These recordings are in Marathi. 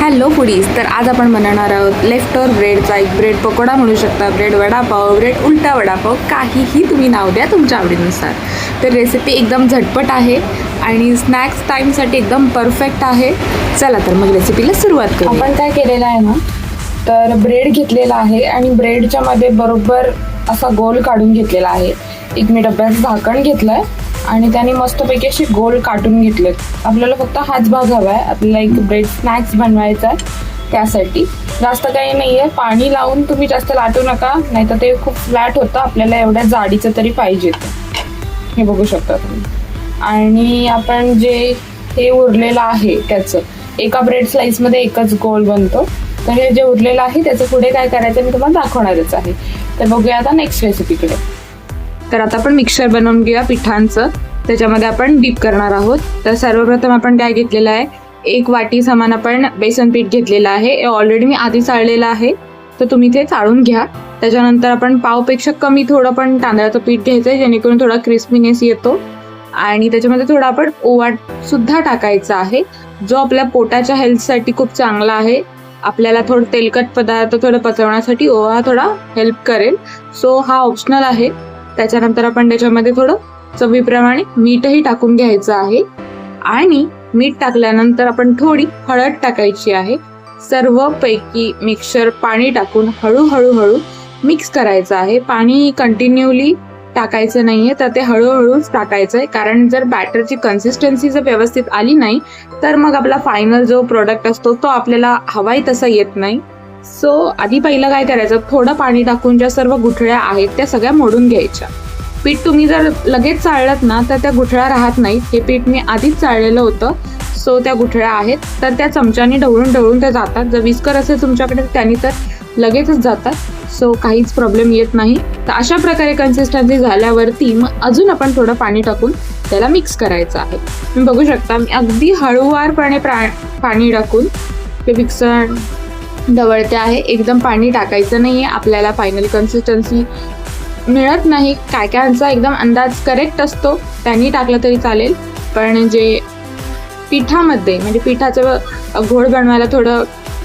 हॅलो फुडीज तर आज आपण बनवणार आहोत लेफ्ट ओवर ब्रेडचा एक ब्रेड पकोडा म्हणू शकता. ब्रेड वडापाव ब्रेड उलटा वडापाव काहीही तुम्ही नाव द्या तुमच्या आवडीनुसार. तर रेसिपी एकदम झटपट आहे आणि स्नॅक्स टाईमसाठी एकदम परफेक्ट आहे. चला तर मग रेसिपीला सुरुवात करू आपण काय केलेलं आहे ना तर ब्रेड घेतलेला आहे आणि ब्रेडच्या मध्ये बरोबर असा गोल काढून घेतलेला आहे. एक मी डब्याचं झाकण आहे आणि त्याने मस्तपैकी असे गोल काटून घेतलेत. आपल्याला फक्त हाच भाग हवा आहे. आपल्याला एक ब्रेड स्नॅक्स बनवायचा आहे त्यासाठी. जास्त काही नाही आहे पाणी लावून तुम्ही जास्त लाटू नका. नाहीतर ते खूप फ्लॅट होतं. आपल्याला एवढ्या जाडीचं तरी पाहिजे हे बघू शकता तुम्ही. आणि आपण जे हे उरलेलं आहे त्याचं. एका ब्रेड स्लाईसमध्ये एकच गोल बनतो. तर हे जे उरलेलं आहे त्याचं पुढे काय करायचं मी तुम्हाला दाखवणारच आहे. तर बघूया आता नेक्स्ट रेसिपीकडे तर आता आपण मिक्सर बनवून घेऊया पिठांचं. त्याच्यामध्ये आपण डीप करणार आहोत. तर सर्वप्रथम आपण काय घेतलेलं आहे? एक वाटी समान आपण बेसन पीठ घेतलेलं आहे. ऑलरेडी मी आधी चाळलेलं आहे. तर तुम्ही ते चाळून घ्या. त्याच्यानंतर आपण पावपेक्षा कमी थोडं पण तांदळाचं पीठ घ्यायचं आहे जेणेकरून थोडा क्रिस्पीनेस येतो. आणि त्याच्यामध्ये थोडा आपण ओवा सुद्धा टाकायचा आहे. जो आपल्या पोटाच्या हेल्थसाठी खूप चांगला आहे. आपल्याला थोडं तेलकट पदार्थ थोडं पचवण्यासाठी ओवा थोडा हेल्प करेल. सो हा ऑप्शनल आहे. त्याच्यानंतर आपण त्याच्यामध्ये थोडं चवीप्रमाणे मीठही टाकून घ्यायचं आहे. आणि मीठ टाकल्यानंतर आपण थोडी हळद टाकायची आहे. सर्व पैकी मिक्सर पाणी टाकून हळूहळू हळू मिक्स करायचं आहे. पाणी कंटिन्यूली टाकायचं नाही आहे तर ते हळूहळूच टाकायचं आहे. कारण जर बॅटरची कन्सिस्टन्सी जर व्यवस्थित आली नाही तर मग आपला फायनल जो प्रोडक्ट असतो तो आपल्याला हवाही तसा येत नाही. सो आधी पहिलं काय करायचं? थोडं पाणी टाकून ज्या सर्व गुठळ्या आहेत त्या सगळ्या मोडून घ्यायच्या. पीठ तुम्ही जर लगेच चाळलं ना तर त्या गुठळ्या राहत नाहीत. हे पीठ मी आधीच चाळलेलं होतं. सो त्या गुठळ्या आहेत. तर त्या चमच्याने ढवळून ढवळून त्या जातात. जर विस्कर असेल तुमच्याकडे त्याने तर लगेचच जातात. सो काहीच प्रॉब्लेम येत नाही. तर अशा प्रकारे कन्सिस्टन्सी झाल्यावरती मग अजून आपण थोडं पाणी टाकून त्याला मिक्स करायचं आहे. तुम्ही बघू शकता मी अगदी हळूवारपणे प्रा पाणी टाकून ते मिक्सर ढवळते आहे. एकदम पाणी टाकायचं नाही आहे आपल्याला फायनल कन्सिस्टन्सी मिळत नाही. काय कायांचा एकदम अंदाज करेक्ट असतो. त्यांनी टाकलं तरी चालेल. पण जे पिठामध्ये म्हणजे पिठाचं घोळ बनवायला थोडं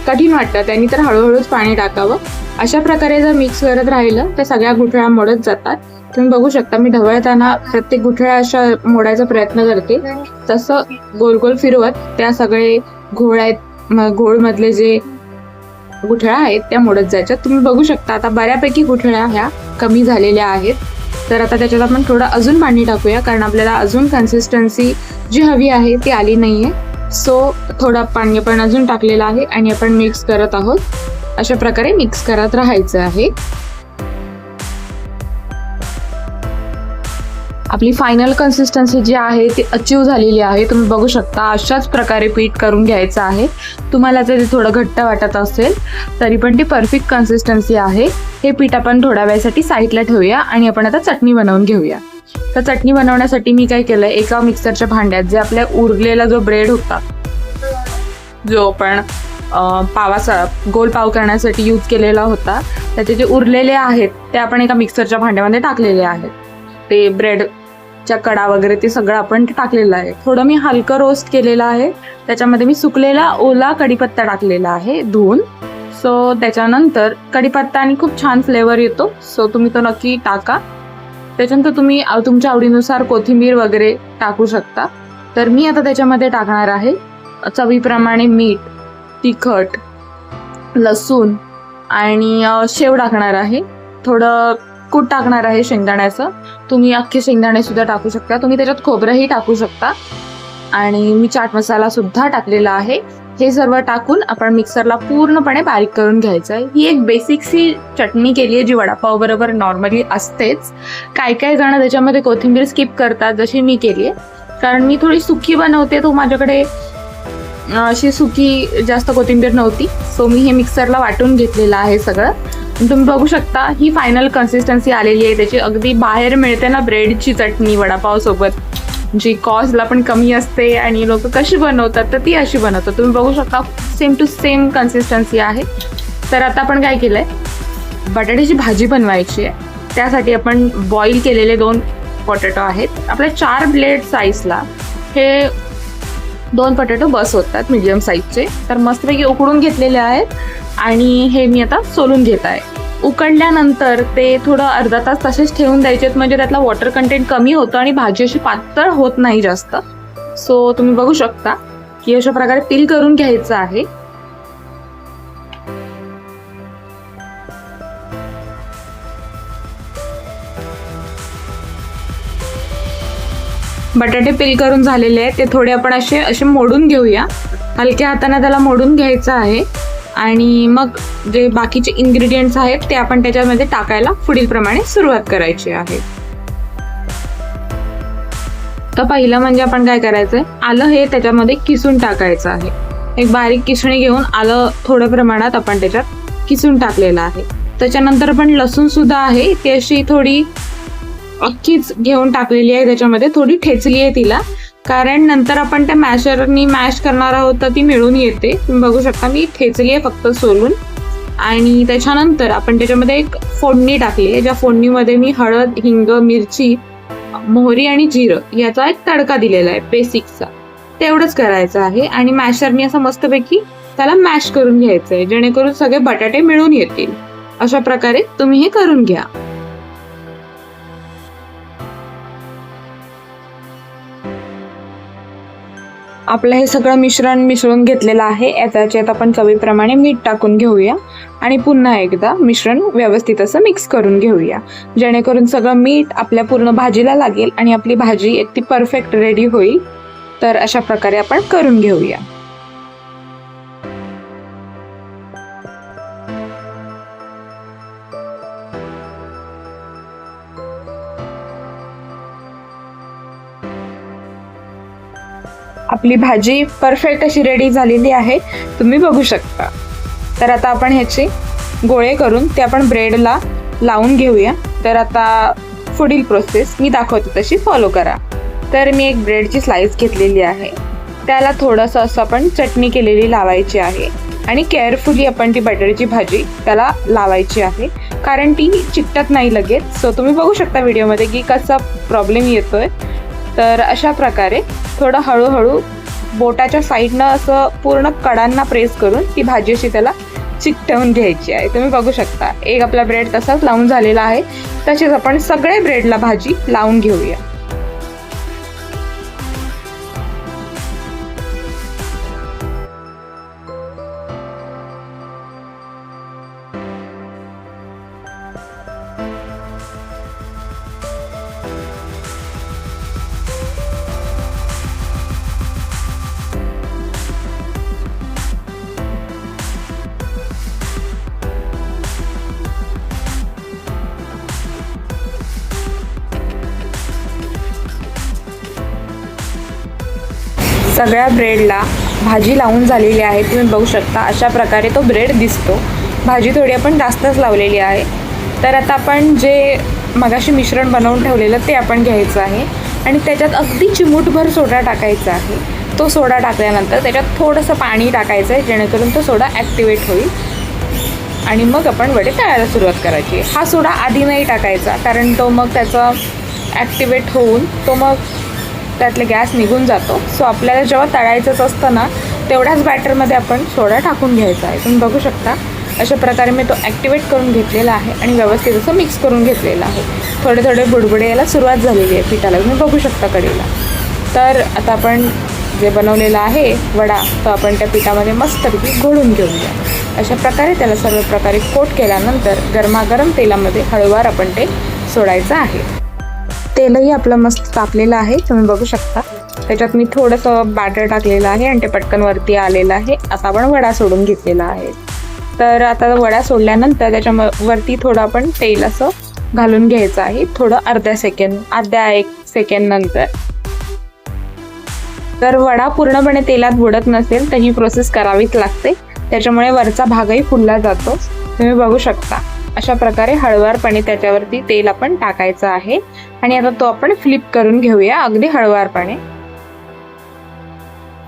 कठीण वाटतं. त्यांनी तर हळूहळूच पाणी टाकावं. अशा प्रकारे जर मिक्स करत राहिलं तर सगळ्या गुठळ्या मोडत जातात. तुम्ही बघू शकता मी ढवळताना प्रत्येक गुठळ्या अशा मोडायचा प्रयत्न करते. तसं गोल गोल फिरवत त्या सगळे घोळ आहेत घोळमधले जे गुठळ्या आहेत त्या मोडत जायच्या. तुम्ही बघू शकता आता बऱ्यापैकी गुठळ्या ह्या कमी झालेल्या आहेत. तर आता त्याच्यात आपण थोडं अजून पाणी टाकूया कारण आपल्याला अजून कन्सिस्टन्सी जी हवी आहे ती आली नाही आहे सो थोडं पाणी आपण अजून टाकलेलं आहे आणि आपण मिक्स करत आहोत. अशा प्रकारे मिक्स करत राहायचं आहे. आपली फायनल कन्सिस्टन्सी जी आहे ती अचीव झालेली आहे. तुम्ही बघू शकता अशाच प्रकारे पीठ करून घ्यायचं आहे. तुम्हाला जर ते थोडं घट्ट वाटत असेल तरी पण ती परफेक्ट कन्सिस्टन्सी आहे. हे पीठ आपण थोड्या वेळासाठी साईडला ठेवूया आणि आपण आता चटणी बनवून घेऊया. तर चटणी बनवण्यासाठी मी काय केलं एका मिक्सरच्या भांड्यात जे आपल्या उरलेला जो ब्रेड होता जो आपण पावासा पावाचा गोल पाव करण्यासाठी यूज केलेला होता त्याचे जे उरलेले आहेत ते आपण एका मिक्सरच्या भांड्यामध्ये टाकलेले आहेत. ते ब्रेडच्या कडा वगैरे ते सगळं आपण टाकलेलं आहे. थोडं मी हलकं रोस्ट केलेलं आहे. त्याच्यामध्ये मी सुकलेला ओला कढीपत्ता टाकलेला आहे धुवून. सो त्याच्यानंतर कढीपत्ता आणि खूप छान फ्लेवर येतो. सो तुम्ही तो नक्की टाका. त्याच्यानंतर तुम्ही तुमच्या आवडीनुसार कोथिंबीर वगैरे टाकू शकता. तर मी आता त्याच्यामध्ये टाकणार आहे चवीप्रमाणे मीठ तिखट लसूण आणि शेव टाकणार आहे. थोडं कूट टाकणार आहे शेंगदाण्याचं. तुम्ही अख्खे शेंगदाणे सुद्धा टाकू शकता. तुम्ही त्याच्यात खोबरंही टाकू शकता. आणि मी चाट मसाला सुद्धा टाकलेला आहे. हे सर्व टाकून आपण मिक्सरला पूर्णपणे बारीक करून घ्यायचं आहे ही एक बेसिकसी चटणी केली आहे जी वडापाव बरोबर नॉर्मली असतेच. काय काय जण त्याच्यामध्ये कोथिंबीर स्किप करतात जशी मी केली आहे कारण मी थोडी सुकी बनवते तो माझ्याकडे अशी सुकी जास्त कोथिंबीर नव्हती. सो मी हे मिक्सरला वाटून घेतलेलं आहे सगळं. तुम्ही बघू शकता ही फायनल कन्सिस्टन्सी आलेली आहे. त्याची अगदी बाहेर मिळते ना ब्रेडची चटणी वडापावसोबत जी कॉस्टला पण कमी असते आणि लोक कशी बनवतात तर ती अशी बनवतात. तुम्ही बघू शकता सेम टू सेम कन्सिस्टन्सी आहे. तर आता आपण काय केलं आहे बटाट्याची भाजी बनवायची आहे. त्यासाठी आपण बॉईल केलेले दोन पोटॅटो आहेत. आपल्या चार ब्लेड साईजला हे दोन बटाटे बस होतात मीडियम साईजचे तर मस्तपैकी उकडून घेतलेले आहेत आणि हे मी आता सोलून घेत आहे. उकडल्यानंतर ते थोडं अर्धा तास तसेच ठेवून द्यायचे म्हणजे त्यातला वॉटर कंटेंट कमी होतं आणि भाजी अशी पातळ होत नाही जास्त. सो तुम्ही बघू शकता की अशा प्रकारे पील करून घ्यायचं आहे. बटाटे पील करून झालेले आहेत. ते थोडे आपण असे असे मोडून घेऊया. हलक्या हाताने त्याला मोडून घ्यायचं आहे. आणि मग जे बाकीचे इन्ग्रेडियंट्स आहेत ते आपण त्याच्यामध्ये टाकायला पुढील प्रमाणे सुरुवात करायची आहे. तर पहिलं म्हणजे आपण काय करायचंय? आलं हे त्याच्यामध्ये किसून टाकायचं आहे. एक बारीक किसणी घेऊन आलं थोड्या प्रमाणात आपण त्याच्यात किसून टाकलेलं आहे. त्याच्यानंतर पण लसूण सुद्धा आहे. ती अशी थोडी अख्खीच घेऊन टाकलेली आहे. त्याच्यामध्ये थोडी ठेचली आहे तिला. कारण नंतर आपण त्या मॅशरनी मॅश करणार आहोत तर ती मिळून येते. तुम्ही बघू शकता मी ठेचली आहे फक्त सोलून. आणि त्याच्यानंतर आपण त्याच्यामध्ये एक फोडणी टाकली आहे. ज्या फोडणीमध्ये मी हळद हिंग मिरची मोहरी आणि जिरं याचा एक तडका दिलेला आहे बेसिकचा. तेवढंच करायचं आहे. आणि मॅशरनी असं मस्तपैकी त्याला मॅश करून घ्यायचं आहे जेणेकरून सगळे बटाटे मिळून येतील. अशा प्रकारे तुम्ही हे करून घ्या. आपलं हे सगळं मिश्रण मिसळून घेतलेलं आहे. याच्यात आपण चवीप्रमाणे मीठ टाकून घेऊया. आणि पुन्हा एकदा मिश्रण व्यवस्थित असं मिक्स करून घेऊया. जेणेकरून सगळं मीठ आपल्या पूर्ण भाजीला लागेल आणि आपली भाजी एक ती परफेक्ट रेडी होईल. तर अशा प्रकारे आपण करून घेऊया. आपली भाजी परफेक्ट अशी रेडी झालेली आहे. तुम्ही बघू शकता. तर आता आपण ह्याचे गोळे करून ते आपण ब्रेडला लावून घेऊया. तर आता पुढील प्रोसेस मी दाखवते तशी फॉलो करा. तर मी एक ब्रेडची स्लाइस घेतलेली आहे. त्याला थोडंसं असं आपण चटणी केलेली लावायची आहे. आणि केअरफुली आपण ती बटाट्याची भाजी त्याला लावायची आहे. कारण ती चिकटत नाही लगेच. सो तुम्ही बघू शकता व्हिडिओमध्ये की कसा प्रॉब्लेम येतोय. तर अशा प्रकारे थोडं हळूहळू बोटाच्या साईडनं असं पूर्ण कडांना प्रेस करून ती भाजी अशी त्याला चिकटवून घ्यायची आहे. तुम्ही बघू शकता. एक आपला ब्रेड तसाच लावून झालेला आहे. तसेच आपण सगळे ब्रेडला भाजी लावून घेऊया. सगळ्या ब्रेडला भाजी लावून झालेली आहे. तुम्ही बघू शकता अशा प्रकारे तो ब्रेड दिसतो. भाजी थोडी आपण जास्तच लावलेली आहे. तर आता आपण जे मगाशी मिश्रण बनवून ठेवलेलं ते आपण घ्यायचं आहे. आणि त्याच्यात अगदी चिमूटभर सोडा टाकायचा आहे. तो सोडा टाकल्यानंतर त्याच्यात थोडंसं पाणी टाकायचं आहे जेणेकरून तो सोडा ॲक्टिवेट होईल. आणि मग आपण वडे तळायला सुरुवात करायची. हा सोडा आधी नाही टाकायचा कारण तो मग त्याचा ॲक्टिवेट होऊन तो मग त्यातले गॅस निघून जातो. सो आपल्याला जेव्हा तळायचंच असतं ना तेवढ्याच बॅटरमध्ये आपण सोडा टाकून घ्यायचा आहे. तुम्ही बघू शकता अशा प्रकारे मी तो ॲक्टिवेट करून घेतलेला आहे आणि व्यवस्थित असं मिक्स करून घेतलेला आहे. थोडे थोडे बुडबुडे याला सुरुवात झालेली आहे पिठाला. तुम्ही बघू शकता कडेला. तर आता आपण जे बनवलेलं आहे वडा तो आपण त्या पिठामध्ये मस्तपैकी घोळून घेऊया. अशा प्रकारे त्याला सर्व प्रकारे कोट केल्यानंतर गरमागरम तेलामध्ये हळूवार आपण ते सोडायचं आहे. तेलही आपलं मस्त तापलेलं आहे तुम्ही बघू शकता. त्याच्यात मी थोडंसं बॅटर टाकलेलं आहे आणि ते पटकन वरती आलेलं आहे. आता आपण वडा सोडून घेतलेला आहे. तर आता वडा सोडल्यानंतर त्याच्या वरती थोडं आपण तेल असं घालून घ्यायचं आहे. थोडं अर्ध्या सेकंड अर्ध्या एक सेकंड नंतर. तर वडा पूर्णपणे तेलात बुडत नसेल तर ही प्रोसेस करावीच लागते. त्याच्यामुळे वरचा भागही फुलला जातो. तुम्ही बघू शकता. अशा प्रकारे हळवारपणे त्याच्यावरती तेल आपण टाकायचं आहे. आणि आता तो आपण फ्लिप करून घेऊया अगदी हळवारपणे.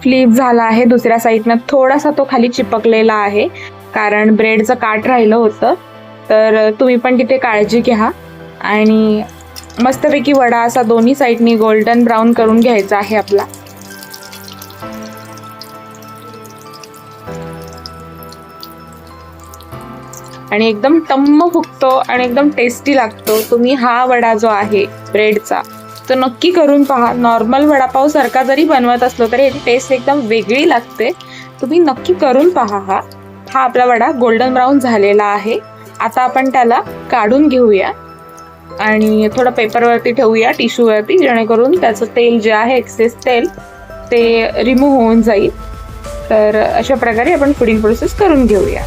फ्लिप झाला आहे दुसऱ्या साईडनं थोडासा तो खाली चिपकलेला आहे. कारण ब्रेडचं काठ राहिलं होतं. तर तुम्ही पण तिथे काळजी घ्या. आणि मस्तपैकी वडा असा दोन्ही साईडनी गोल्डन ब्राऊन करून घ्यायचा आहे आपला. आणि एकदम टम्म फुगतो आणि एकदम टेस्टी लागतो. तुम्ही हा वडा जो आहे ब्रेडचा तो नक्की करून पहा. नॉर्मल वडापाव सारखा जरी बनवत असलो तरी याची टेस्ट एकदम वेगळी लागते. तुम्ही नक्की करून पहा हा. हा आपला वडा गोल्डन ब्राऊन झालेला आहे. आता आपण त्याला काढून घेऊया. आणि थोडं पेपरवरती ठेवूया टिश्यूवरती जेणेकरून त्याचं तेल जे आहे एक्सेस तेल ते रिमूव्ह होऊन जाईल. तर अशा प्रकारे आपण पुढील प्रोसेस करून घेऊया.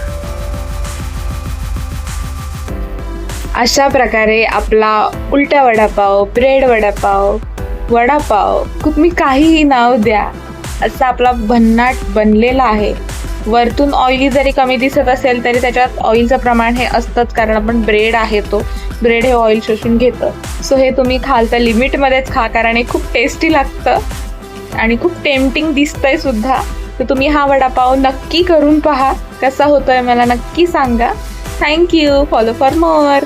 अशा प्रकारे आपला उलटा वडापाव ब्रेड वडापाव वडापाव तुम्ही काहीही नाव द्या असा आपला भन्नाट बनलेला आहे. वरतून ऑइली जरी कमी दिसत असेल तरी त्याच्यात ऑइलचं प्रमाण हे असतंच कारण आपण ब्रेड आहे तो. ब्रेड हे ऑइल शोषून घेतं. सो हे तुम्ही खाल तर लिमिटमध्येच खा कारण हे खूप टेस्टी लागतं. आणि खूप टेम्पटिंग दिसतंय सुद्धा. तर तुम्ही हा वडापाव नक्की करून पहा कसा होतोय मला नक्की सांगा. Thank you follow for more